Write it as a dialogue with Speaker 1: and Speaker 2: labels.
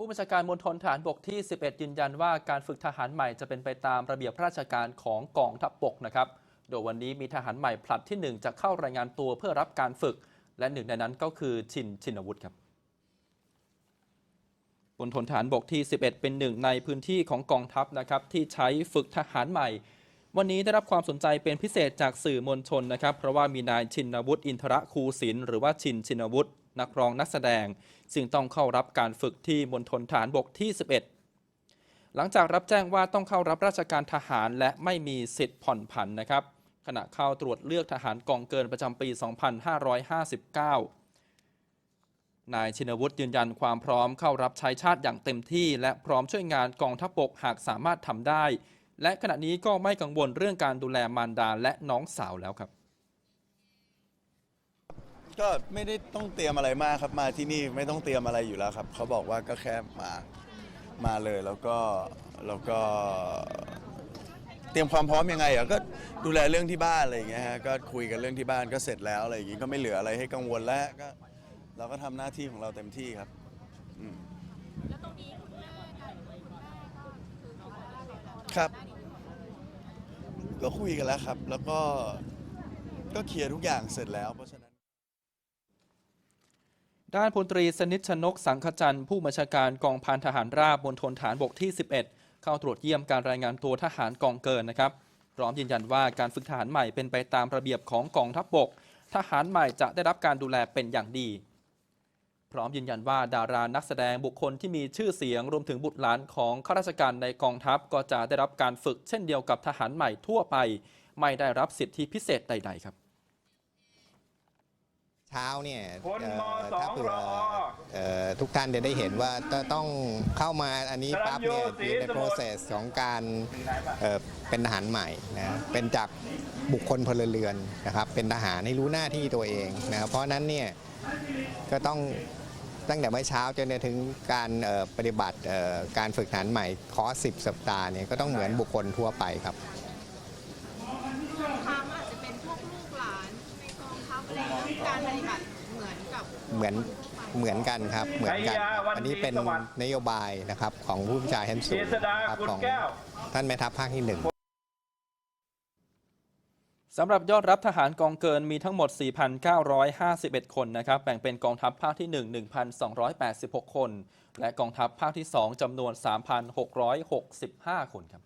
Speaker 1: ผู้บัญชาการมณฑลฐานบกที่ 11 ยืนยันว่าการฝึกทหารใหม่จะเป็นไปตามระเบียบราชการของกองทัพบกนะครับ โดยวันนี้มีทหารใหม่ผลัดที่ 1 จะเข้ารายงานตัวเพื่อรับการฝึก และหนึ่งในนั้นก็คือชินชินวุฒิครับมณฑลฐานบกที่ 11 เป็นหนึ่งในพื้นที่ของกองทัพนะครับที่ใช้ฝึกทหารใหม่ วันนี้ได้รับความสนใจเป็นพิเศษจากสื่อมวลชนนะครับ เพราะว่ามีนายชินวุฒิอินทรคูศิลป์หรือว่าชินชินวุฒิ นักร้องนักแสดงซึ่งต้องเข้ารับการฝึกที่มณฑลฐานบกที่ 11 หลังจากรับแจ้งว่าต้องเข้ารับราชการทหารและไม่มีสิทธิ์ผ่อนผันนะครับ ขณะเข้าตรวจเลือกทหารกองเกินประจำปี 2559 นายชินวุฒิยืนยันความพร้อมเข้ารับใช้ชาติอย่างเต็มที่ และพร้อมช่วยงานกองทัพบกหากสามารถทำได้ และขณะนี้ก็ไม่กังวลเรื่องการดูแลมารดาและน้องสาวแล้วครับ
Speaker 2: ก็ไม่ได้ต้องเตรียมอะไรมากครับมาที่นี่ไม่ต้องเตรียมอะไรอยู่แล้วครับเขาบอกว่าก็แค่มามาเลยแล้วก็แล้วก็ เตรียมความพร้อมยังไงอะก็ดูแลเรื่องที่บ้านอะไรอย่างเงี้ยฮะก็คุยกันเรื่องที่บ้านก็เสร็จแล้วอะไรอย่างงี้ก็ไม่เหลืออะไรให้กังวลแล้วก็เราก็ทำหน้าที่ของเราเต็มที่ครับอืม
Speaker 3: แล้วตรงนี้คุณแม่กับคุณแม่ก็คือเขาได้เลยค่ะ
Speaker 2: ครับ ก็คุยกันแล้วครับ แล้วก็ก็เคลียร์ทุกอย่างเสร็จแล้วเพราะฉะนั้น
Speaker 1: ด้านพลตรีสนิทชนกสังขจันทร์ผู้บัญชาการกองพันทหารราบมณฑลฐานบกที่ 11 เข้าตรวจเยี่ยมการรายงานตัวทหารกองเกินนะครับ พร้อมยืนยันว่าการฝึกทหารใหม่เป็นไปตามระเบียบของกองทัพบบก ทหารใหม่จะได้รับการดูแลเป็นอย่างดี พร้อมยืนยันว่าดารานักแสดงบุคคลที่มีชื่อเสียงรวมถึงบุตรหลานของข้าราชการในกองทัพก็จะได้รับการฝึกเช่นเดียวกับทหารใหม่ทั่วไป ไม่ได้รับสิทธิพิเศษใด ๆ ครับ
Speaker 4: เช้าเนี่ย
Speaker 5: คน
Speaker 4: เอ่
Speaker 5: ม
Speaker 4: อ
Speaker 5: สอง
Speaker 4: ถ้าเผื่อ
Speaker 5: รอ
Speaker 4: เอ่อทุกท่านจะได้เห็นว่าจะต้องเข้ามาอันนี้
Speaker 5: สรัญ
Speaker 4: ปั๊บเนี่ย
Speaker 5: ยูศรี
Speaker 4: อยู่ใน
Speaker 5: สมุทร
Speaker 4: process ของการเอ่อเป็นทหารใหม่นะเป็นจากบุคคลพลเรือนนะครับ เป็นทหารให้รู้หน้าที่ตัวเองนะครับเพราะฉะนั้นเนี่ยก็ต้องตั้งแต่เมื่อเช้าจนถึงการเอ่อปฏิบัติเอ่อการฝึกทหารใหม่คอร์ส10 สัปดาห์เนี่ยก็ต้องเหมือนบุคคลทั่วไปครับ
Speaker 3: บางครั้งอาจจะเป็นพวกลูกหลานใน กองทัพอะไรอย่างเงี้ยการปฏิบัติเหมือนกับ
Speaker 4: เหมือนเหมือนกันครับเหมือนกันครับ
Speaker 5: ชัยยาวัน
Speaker 4: อันนี้เป็น
Speaker 5: ดีสวัสดิ์
Speaker 4: นโยบายนะครับของผู้บัญชาการสู
Speaker 5: เจ
Speaker 4: ง
Speaker 5: ษดา
Speaker 4: ครับ
Speaker 5: กุล
Speaker 4: ของ
Speaker 5: แก้ว
Speaker 4: ท่านแม่ทัพภาคที่หนึ่ง
Speaker 1: สำหรับยอดรับทหารกองเกินมีทั้งหมด 4,951 คนนะครับแบ่งเป็นกองทัพภาคที่ 1 1,286 คน และกองทัพภาคที่ 2จำนวน 3,665 คนครับ